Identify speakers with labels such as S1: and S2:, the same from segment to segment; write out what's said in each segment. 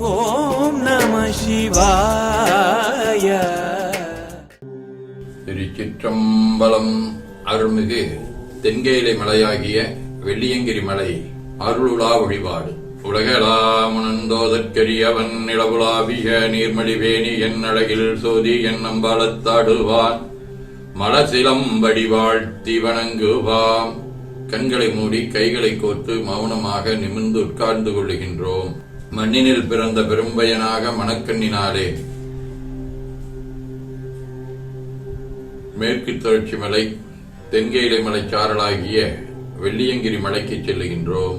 S1: ஓம் நம சிவாய.
S2: திருச்சிற்றம்பலம் அருள்மிகு தென்கேலை மலையாகிய வெள்ளியங்கிரி மலை அருளுலா வழிபாடு. உலகலாமுணந்தோதற்கரியவன் நிலவுலாவிய நீர்மடிவேணி என் அழகில் சோதி என் நம்பாலத்தாடுவான் மலசிலம்படி வாழ்த்தி வணங்குவாம். கண்களை மூடி கைகளை கோர்த்து மௌனமாக நிமிர்ந்து உட்கார்ந்து கொள்ளுகின்றோம். மண்ணினில் பிறந்த பெரும்பயனாக மணக்கண்ணினாலே. மேற்கு தொடர்ச்சி மலை தென்கேலை மலைச்சாரலாகிய வெள்ளியங்கிரி மலைக்கு செல்லுகின்றோம்.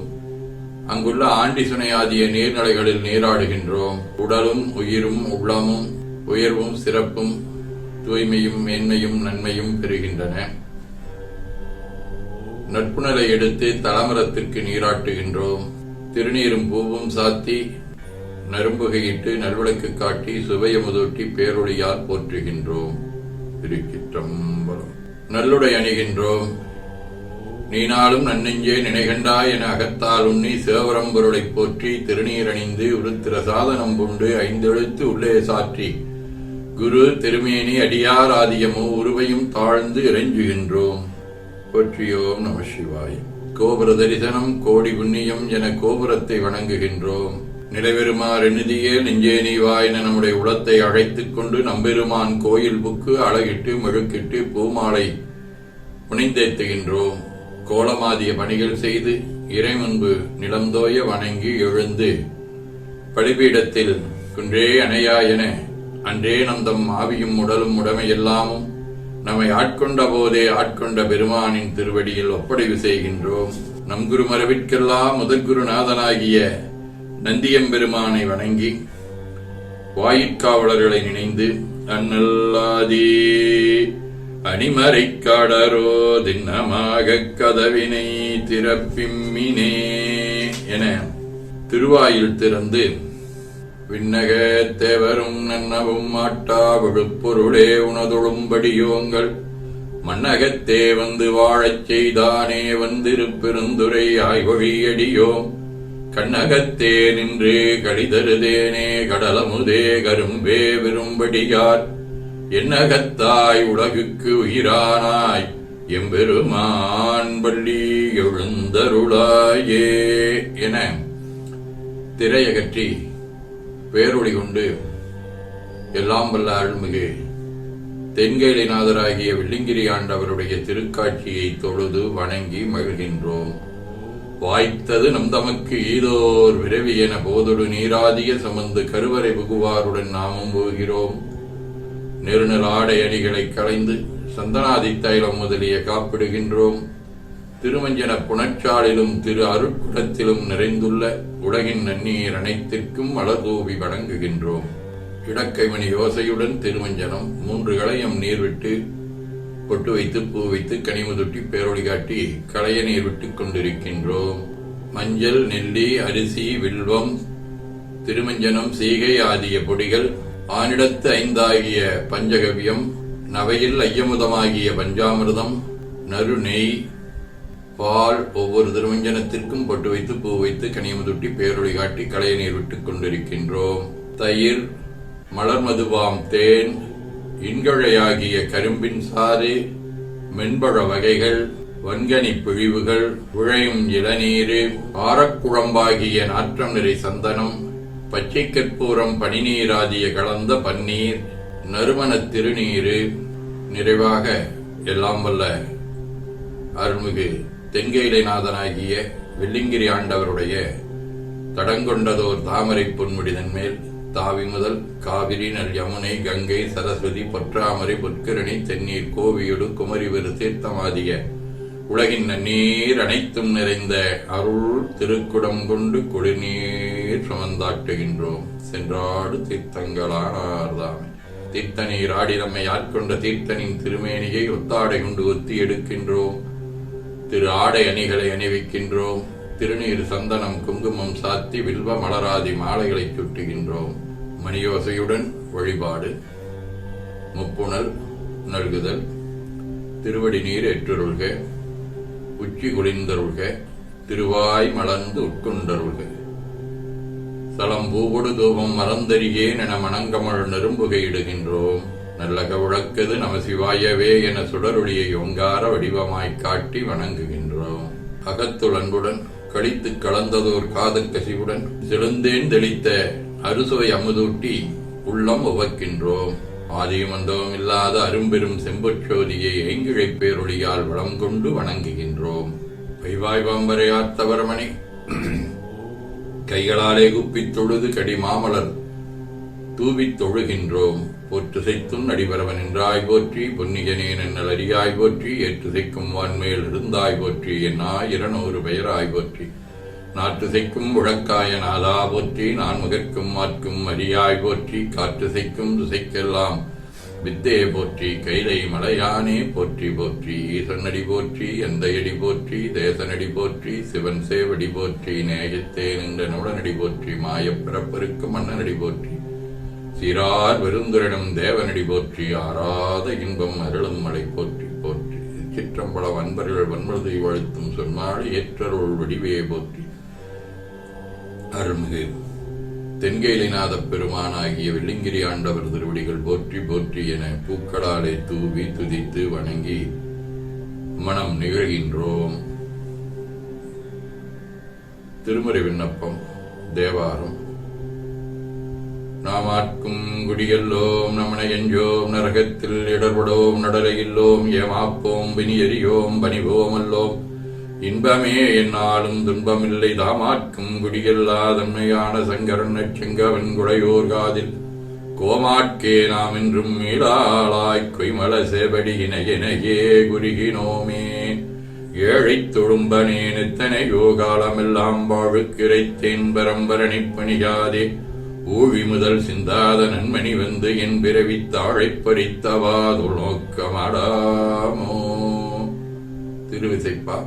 S2: அங்குள்ள ஆண்டிசுனை சுனையாதிய நீர்நிலைகளில் நீராடுகின்றோம். உடலும் உயிரும் உள்ளமும் உயர்வும் சிறப்பும் தூய்மையும் மேன்மையும் நன்மையும் பெறுகின்றன. நட்புணரை எடுத்து தலமரத்திற்கு நீராட்டுகின்றோம். திருநீரும் பூவும் சாத்தி நரும்புகையிட்டு நல்விளக்கு காட்டி சுவையமுதூட்டி பேரொழியால் போற்றுகின்றோம். திருச்சிற்றம்பலம். நல்லுடை அணிகின்றோம். நீனாலும் நன்னெஞ்சே நினைகண்டாய் என அகத்தால் உண்ணி சிவபரம்பொருளைப் போற்றி திருநீர் அணிந்து உருத்திர சாதனம் உண்டு ஐந்தெழுத்து உள்ளே சாற்றி. குரு திருமேனி அடியார் ஆதியமோ உருவையும் தாழ்ந்து இறைஞ்சுகின்றோம். போற்றியோம் நம சிவாய். கோபுர தரிசனம் கோடி புண்ணியம் என கோபுரத்தை வணங்குகின்றோம். நிலைபெறுமாறு நிதியே நெஞ்சே நீவாய் என நம்முடைய உளத்தை அழைத்துக் கொண்டு நம்பெருமான் கோயில் புக்கு அழகிட்டு மெழுக்கிட்டு பூமாலை புனிந்தேத்துகின்றோம். கோலமாதிய பணிகள் செய்து இறை முன்பு நிலந்தோய வணங்கி எழுந்து பலிபீடத்தில் குன்றே அணையா என அன்றே நந்தம் ஆவியும் உடலும் உடமையெல்லாமும் நம்மை ஆட்கொண்ட போதே ஆட்கொண்ட பெருமானின் திருவடியில் ஒப்படைவு செய்கின்றோம். நம் குருமரவிற்கெல்லாம் முதல் குருநாதனாகிய நந்தியம்பெருமானை வணங்கி வாயிற்காவலர்களை நினைந்து அந்நல்லாதே அணிமறை காடரோ திண்ணமாக கதவினை திறப்பிம்மினே என திருவாயில் திறந்து விண்ணக தேவரும் நன்னவும் மாட்டா விழுப்பொருளே உணதொழும்படியோங்கள். மன்னகத்தே வந்து வாழச் செய்தானே வந்திருப்பெருந்துரை ஆய்வழியடியோம் கண்ணகத்தே நின்று கடிதருதேனே கடலமுதே கரும்பே விரும்படியார். என்னகத்தாய் உலகுக்கு உயிரானாய் எம்பெருமான் பள்ளி எழுந்தருளாயே என திரையகற்றி பேரொழி கொண்டு எல்லாம் வல்ல அருள்மிகு தென்கேலிநாதராகிய வெள்ளிங்கிரி ஆண்டவருடைய திருக்காட்சியை தொழுது வணங்கி மகிழ்கின்றோம். வாய்த்தது நம் தமக்கு ஈதோர் விரவி என போதொடு நீராதிய சமந்து கருவறை புகுவாருடன் நாமும் போகிறோம். நெருநலாடை அடிகளை அணிகளை களைந்து சந்தனாதி தைலம் முதலிய காப்பிடுகின்றோம். திருமஞ்சன புனச்சாலிலும் திரு அருட்குடத்திலும் நிறைந்துள்ள உலகின் நன்னீர் அனைத்திற்கும் மலர்தூவி வணங்குகின்றோம். இடக்கைமணி யோசையுடன் திருமஞ்சனம் மூன்று களையம் நீர் விட்டு பொட்டு வைத்து பூ வைத்து கனிமுதுட்டி பேரொழி காட்டி களைய நீர் விட்டுக் கொண்டிருக்கின்றோம். மஞ்சள் நெல்லி அரிசி வில்வம் திருமஞ்சனம் சீகை ஆகிய பொடிகள் ஆனிடத்து ஐந்தாகிய பஞ்சகவியம் நவையில் ஐயமுதமாகிய பஞ்சாமிர்தம் நறு நெய் பால் ஒவ்வொரு திருமஞ்சனத்திற்கும் பொட்டு வைத்து பூ வைத்து கனியமுதுட்டி பேரொழி காட்டி கலையை நீர் விட்டுக் கொண்டிருக்கின்றோம். தயிர் மலர் மதுவாம் தேன் இன்கழையாகிய கரும்பின் சாறு மென்பழ வகைகள் வன்கனி பிழிவுகள் உழையும் இளநீரு ஆரக்குழம்பாகிய நாற்றம் நிறை சந்தனம் பச்சை கற்பூரம் பனிநீராதிய கலந்த பன்னீர் நறுமண திருநீரு நிறைவாக எல்லாம் வல்ல அருள்மிகு தென்கேலைநாதனாகிய வெள்ளிங்கிரி ஆண்டவருடைய தடங்கொண்டதோர் தாமரை பொன்முடிதன் மேல் தாவி முதல் காவிரி நல் யமுனை கங்கை சரஸ்வதி பொற்றாமரை பொற்கரணி தென்னீர் கோவியொடு குமரிவெரு தீர்த்தமாதிய உலகின் நன்னீர் அனைத்தும் நிறைந்த அருள் திருக்குடம் கொண்டு குடிநீர் சுமந்தாட்டுகின்றோம். சென்றாடு தீர்த்தங்களானார்தாமே தீர்த்தனீர் ஆடி நம்மை ஆட்கொண்ட தீர்த்தனின் திருமேனியை ஒத்தாடை கொண்டு ஒத்தி எடுக்கின்றோம். திரு ஆடை அணிகளை அணிவிக்கின்றோம். திருநீர் சந்தனம் குங்குமம் சாத்தி வில்வ மலராதி மாலைகளை சுட்டுகின்றோம். மணியோசையுடன் வழிபாடு. முப்புணர் நல்குதல். திருவடி நீர் ஏற்றுருள்க உச்சி குளிர்ந்தருள்க. திருவாய் மலர்ந்து உட்கொண்டருள்க. தலம் பூவொடு தூபம் மறந்தறியேன் என மணங்கமழ் நெரும்புகையிடுகின்றோம். நல்லக உழக்கது நம சிவாயவே என சுடரொளியை ஒங்கார வடிவமாய்க் காட்டி வணங்குகின்றோம். அகத்துள் அன்புடன் கழித்து கலந்ததோர் காதல் கசிவுடன் செழுந்தேன் தெளித்த அறுசுவை அமுதூட்டி உள்ளம் உவக்கின்றோம். ஆதிமந்தவம் இல்லாத அரும்பெரும் செம்பொச்சோதியை ஐங்கிழைப் பேரொழியால் வளம் கொண்டு வணங்குகின்றோம். வைவாய் பாம்பரை கைகளாலே குப்பித் தொழுது கடி மாமலர் தூவித் தொழுகின்றோம். போற்றுசைத்தும் நடிபரவன் என்றாய் போற்றி பொன்னியனேன் என்னல் அறியாய் போற்றி ஏற்றுசைக்கும் வான்மேல் இருந்தாய் போற்றி என்னா இரநூறு பெயராய் போற்றி. நாற்றுசைக்கும் உழக்காய நாதா போற்றி நான் முகர்க்கும் மாற்கும் அரியாய் போற்றி காற்றுசைக்கும் துசைக்கெல்லாம் வித்தே போற்றி கைலை மலையானே போற்றி போற்றி ஈசனடி போற்றி எந்தையடி போற்றி தேசனடி போற்றி சிவன் சேவடி போற்றி நேயத்தே நின்ற நுடனடி போற்றி மாயப்பிறப்பருக்கு மன்னனடி போற்றி. சிறார் விருந்துரிடம் தேவனடி போற்றி ஆராத இன்பம் அருளும் மலை போற்றி போற்றி. சிற்றம்பல வன்பர்கள் வன்மருதை வாழ்த்தும் சொன்னால் ஏற்றருள் வடிவே போற்றி. அருள்மிகு தென்கேலிநாத பெருமானாகிய வெள்ளிங்கிரி ஆண்டவர் திருவடிகள் போற்றி போற்றி என பூக்களாலே தூவி துதித்து வணங்கி மனம் நிகழ்கின்றோம். திருமறை விண்ணப்பம் தேவாரம். நாமாட்கும் குடியல்லோம் நமனை எஞ்சோம் நரகத்தில் இடர்படோம் நடலையில்லோம் ஏமாப்போம் பிணியறியோம் பணிவோம் அல்லோம் இன்பமே என்னாலும் துன்பமில்லை தாமாட்கும் குடியல்லா தன்மையான சங்கரன் செங்கவன் குடையோர் காதில். கோமாட்கே நாம் என்றும் மீளாளாய்க் கொய்மல சேவடி இணையினையே குருகினோமே ஏழைத் தொழும்பனேன் எத்தனையோ காலமெல்லாம் வாழுக்கிரைத்தேன் பரம்பரணிப் பணியாதே. ஊழி முதல் சிந்தாத நன்மணி வந்து என் பிறவி தாழைப் பறித்தவாது நோக்கமாடாமோ திருவிசைப்பா.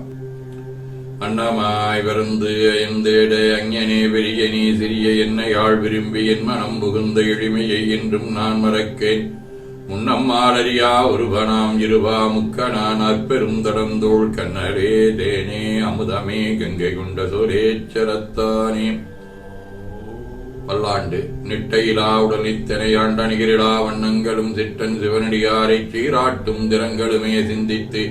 S2: அன்னமாய் வருந்து அயந்தேட அஞ்ஞனே நீ சிறிய என்னையாள் விரும்பி என் மனம் புகுந்த எளிமையை என்றும் நான் மறக்கேன். முன்னம்மாளறியா ஒருவனாம் இருவா முக்கனான் அற்பெரும் தடந்தோள் கண்ணரே தேனே அமுதமே கங்கை கொண்ட சோரேச்சரத்தானே. பல்லாண்டு நிட்டையிலா உடலித்தனையாண்ட நிகரிடா வண்ணங்களும் சிட்டன் சிவனடியாரை சீராட்டும் திறங்களுமே சிந்தித்து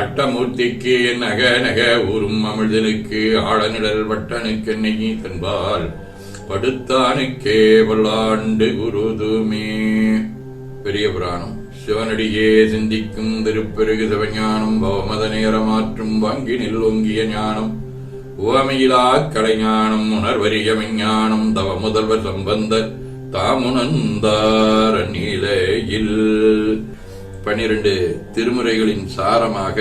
S2: அட்டமூர்த்திக்கு நக நக ஊரும் அமிழ்தனுக்கு ஆழநிழல் வட்டனுக்கு நெய் தன்பால் படுத்தானுக்கே பல்லாண்டு குருதுமே பெரிய புராணம். சிவனடியே சிந்திக்கும் திருப்பெருகு சிவஞானம் பவமத நேரமாற்றும் வங்கி நில் ஒங்கிய ஞானம். உவமையிலா கலைஞானம் உணர்வரிய விஞ்ஞானம் தவ முதல்வர் சம்பந்தர் தாமுணர்ந்தார நிலையில் பனிரெண்டு திருமுறைகளின் சாரமாக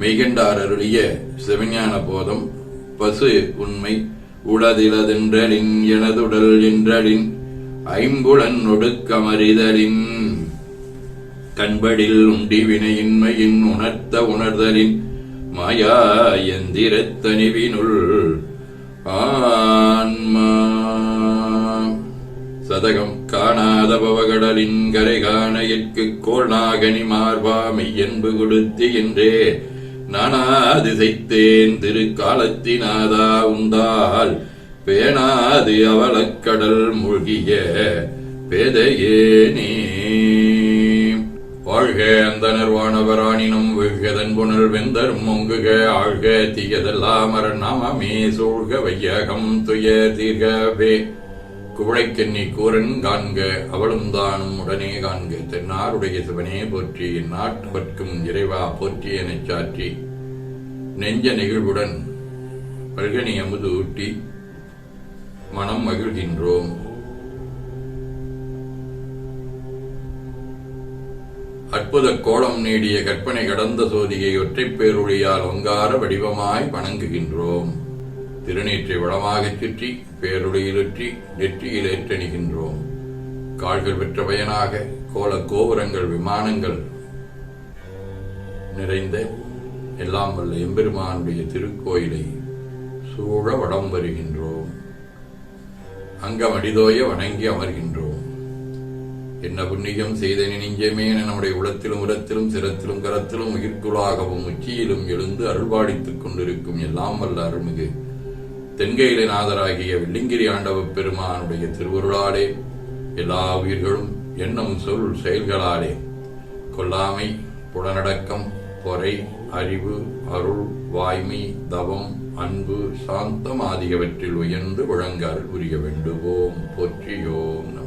S2: மெய்கண்டார் அருளிய சிவஞான போதம் பசு உண்மை உளதிலதென்றலின் எனதுடல் என்றலின் ஐம்புலன் ஒடுக்கமறிதலின். கண்படில் உண்டி வினையின்மையின் உணர்த்த உணர்தலின் மாயா எந்திரத்தனிவினுள் ஆன்மா. சதகம் காணாத பவகடலின் கரை காண எற்கு கோள் நாகனி மார்பா மெய்யன்பு கொடுத்து என்றே நானாது திரு காலத்தினாதா உந்தால் பேணாது அவலக்கடல் மூழ்கிய பேதையேனே வாழ்க அந்த நிர்வாணவராணினும் வீழ்கதன் புனல் வெந்தரும் மொங்குக ஆழ்க தீயதெல்லாம் நாமமே சூழ்க வையகம் துய தீர்கவே. குவளைக்கண்ணி கூரன் காண்க அவளும் தானும் உடனே காண்க தென்னாருடைய சிவனே போற்றி நாட்டவர்க்கும் இறைவா போற்றி எனச் சாற்றி. நெஞ்ச நெகிழ்வுடன் பல்கனி அமுது ஊட்டி மனம் மகிழ்கின்றோம். அற்புத கோலம் நீடிய கற்பனை கடந்த சோதியை ஒற்றைப் பேருளியால் ஒங்கார வடிவமாய் வணங்குகின்றோம். திருநீற்றை வளமாகச் சுற்றி பேருடையிலுற்றி நெற்றியில் ஏற்றணிகின்றோம். கால்கள் பெற்ற பயனாக கோல கோபுரங்கள் விமானங்கள் நிறைந்த எல்லாம் வல்ல எம்பெருமானுடைய திருக்கோயிலை சூழ வடம் வருகின்றோம். அங்கம் அடிதோய வணங்கி அமர்கின்றோம். என்ன புண்ணியம் செய்த நெஞ்சமே என நம்முடைய உளத்திலும் உரத்திலும் சிரத்திலும் கரத்திலும் உயிர்க்குளாகவும் உச்சியிலும் எழுந்து அருள்பாடித்துக் கொண்டிருக்கும் எல்லாம் வல்ல அருள்மிகு. தென்கையிலநாதராகிய வெள்ளிங்கிரி ஆண்டவ பெருமானுடைய திருவருளாலே எல்லா உயிர்களும் எண்ணம் சொல் செயல்களாலே. கொல்லாமை புலனடக்கம் பொறை அறிவு அருள் வாய்மை தவம் அன்பு சாந்தம் ஆகியவற்றில் உயர்ந்து விளங்கால் புரிய வேண்டுவோம். போற்றியோம் நம்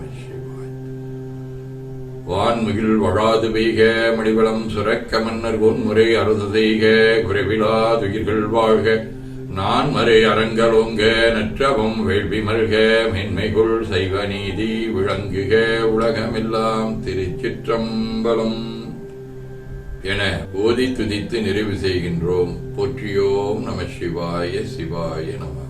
S2: வான்முகில் வழாது பெய்க மடிவளம் சுரக்க மன்னர் பொன்முறை அறுது செய்க குறைவிலாதுயிர்கள் வாழ்க. நான் மறை அரங்கலோங்க நற்றவம் வேள்வி மல்க மென்மைகுள் சைவ நீதி விளங்குக உலகமெல்லாம் திருச்சிற்றம்பலம். என ஓதி துதித்து நிறைவு செய்கின்றோம். போற்றியோம் நம சிவாய சிவாய நம.